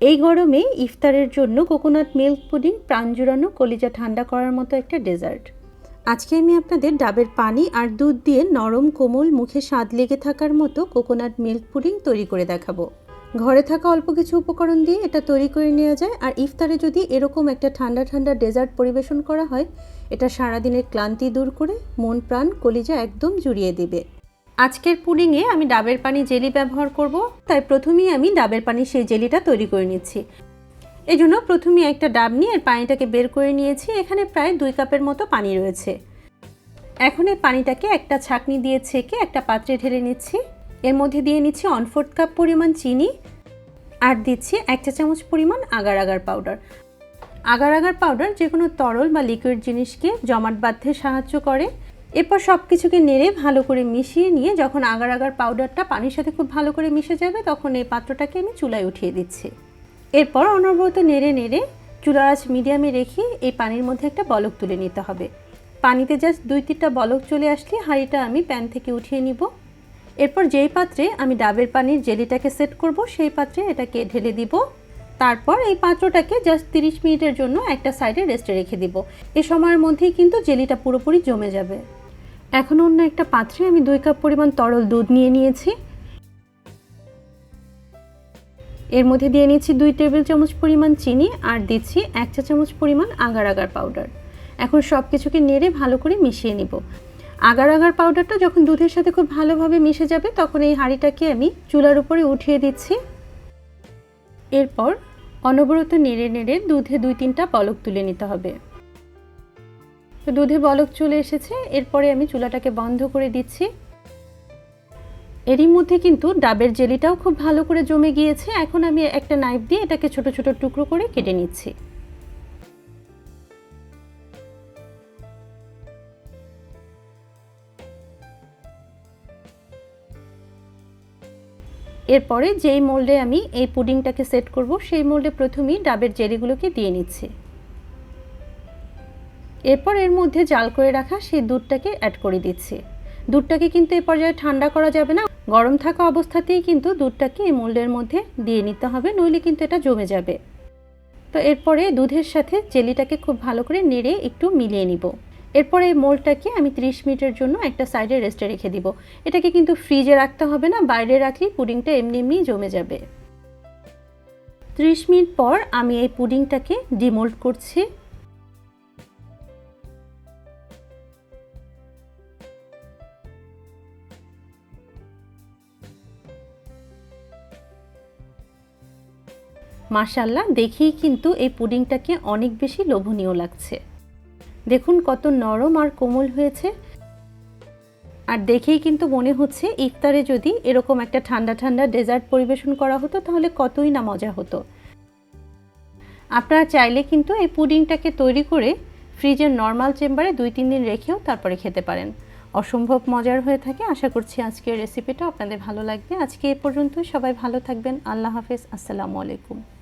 এই গরমে ইফতারের জন্য কোকোনাট মিল্ক পুডিং, প্রাণ জুড়ানো, কলিজা ঠান্ডা করার মতো একটা ডেজার্ট। আজকে আমি আপনাদের ডাবের পানি আর দুধ দিয়ে নরম কোমল মুখে স্বাদ লেগে থাকার মতো কোকোনাট মিল্ক পুডিং তৈরি করে দেখাবো। ঘরে থাকা অল্প কিছু উপকরণ দিয়ে এটা তৈরি করে নেওয়া যায় আর ইফতারে যদি এরকম একটা ঠান্ডা ঠান্ডা ডেজার্ট পরিবেশন করা হয়, এটা সারাদিনের ক্লান্তি দূর করে মন, প্রাণ, কলিজা একদম জুড়িয়ে দেবে। আজকের পুডিংয়ে আমি ডাবের পানি জেলি ব্যবহার করব। তাই প্রথমেই আমি ডাবের পানি সেই জেলিটা তৈরি করে নিচ্ছি। এই জন্য প্রথমে একটা ডাব নিয়ে এর পানিটাকে বের করে নিয়েছি। এখানে প্রায় দুই কাপের মতো পানি রয়েছে। এখন এই পানিটাকে একটা ছাঁকনি দিয়ে ছেঁকে একটা পাত্রে ঢেলে নিচ্ছি। এর মধ্যে দিয়ে নিচ্ছি ওয়ান ফোর্থ কাপ পরিমাণ চিনি আর দিচ্ছি এক চা চামচ পরিমাণ agar agar powder agar agar powder যে কোনো তরল বা লিকুইড জিনিসকে জমাট বাঁধতে সাহায্য করে। এরপর সব কিছুকে নেড়ে ভালো করে মিশিয়ে নিয়ে যখন আগার আগার পাউডারটা পানির সাথে খুব ভালো করে মিশে যাবে, তখন এই পাত্রটাকে আমি চুলায় উঠিয়ে দিচ্ছি। এরপর অনবরত নেড়ে নেড়ে চুলার আঁচ মিডিয়ামে রেখে এই পানির মধ্যে একটা বলক তুলে নিতে হবে। পানিতে জাস্ট দুই তিনটা বলক চলে আসলে হাঁড়িটা আমি প্যান থেকে উঠিয়ে নিব। এরপর যেই পাত্রে আমি ডাবের পানির জেলিটাকে সেট করব, সেই পাত্রে এটাকে ঢেলে দিব। তারপর এই পাত্রটাকে জাস্ট তিরিশ মিনিটের জন্য একটা সাইডে রেস্টে রেখে দিব। এ সময়ের মধ্যেই কিন্তু জেলিটা পুরোপুরি জমে যাবে। এখন অন্য একটা পাত্রে আমি দুই কাপ পরিমাণ তরল দুধ নিয়ে নিয়েছি। এর মধ্যে দিয়ে নিচ্ছি দুই টেবিল চামচ পরিমাণ চিনি আর দিচ্ছি এক চা চামচ পরিমাণ আগার আগার পাউডার। এখন সব কিছুকে নেড়ে ভালো করে মিশিয়ে নিব। আগার আগার পাউডারটা যখন দুধের সাথে খুব ভালোভাবে মিশে যাবে, তখন এই হাঁড়িটাকে আমি চুলার উপরে উঠিয়ে দিচ্ছি। এরপর অনবরত নেড়ে নেড়ে দুধে দুই তিনটা পলক তুলে নিতে হবে। তো দুধে বলক চলে এসেছে, এরপরে আমি চুলাটাকে বন্ধ করে দিচ্ছি। এরই মধ্যে কিন্তু ডাবের জেলিটাও খুব ভালো করে জমে গিয়েছে। এখন আমি একটা নাইফ দিয়ে এটাকে ছোট ছোট টুকরো করে কেটে নিচ্ছি। এরপরে যেই মোল্ডে আমি এই পুডিংটাকে সেট করব, সেই মোল্ডে প্রথমেই ডাবের জেলিগুলোকে দিয়ে নিচ্ছি। এরপর এর মধ্যে জাল করে রাখা সেই দুধটাকে অ্যাড করে দিচ্ছি। দুধটাকে কিন্তু এ পর্যায়ে ঠান্ডা করা যাবে না। গরম থাকা অবস্থাতেই কিন্তু দুধটাকে এই মোল্ডের মধ্যে দিয়ে নিতে হবে, নইলে কিন্তু এটা জমে যাবে। তো এরপরে দুধের সাথে জেলিটাকে খুব ভালো করে নেড়ে একটু মিলিয়ে নিব। এরপরে এই মোল্ডটাকে আমি 30 মিনিটের জন্য একটা সাইডে রেস্টে রেখে দিব। এটাকে কিন্তু ফ্রিজে রাখতে হবে না, বাইরে রাখলে পুডিংটা এমনি এমনি জমে যাবে। 30 মিনিট পর আমি এই পুডিংটাকে ডিমোল্ড করছি। মাশাল্লাহ দেখেই কিন্তু এই পুডিংটাকে অনেক বেশি লোভনীয় লাগছে। দেখুন কত নরম আর কোমল হয়েছে। আর দেখেই কিন্তু মনে হচ্ছে ইফতারে যদি এরকম একটা ঠান্ডা ঠান্ডা ডেজার্ট পরিবেশন করা হতো, তাহলে কতই না মজা হতো। আপনারা চাইলে কিন্তু এই পুডিংটাকে তৈরি করে ফ্রিজের নর্মাল চেম্বারে দুই তিন দিন রেখেও তারপরে খেতে পারেন। অসম্ভব মজার হয়ে থাকে। আশা করছি আজকের রেসিপিটা আপনাদের ভালো লাগবে। আজকে এ পর্যন্ত সবাই ভালো থাকবেন। আল্লাহ হাফেজ। আসসালামু আলাইকুম।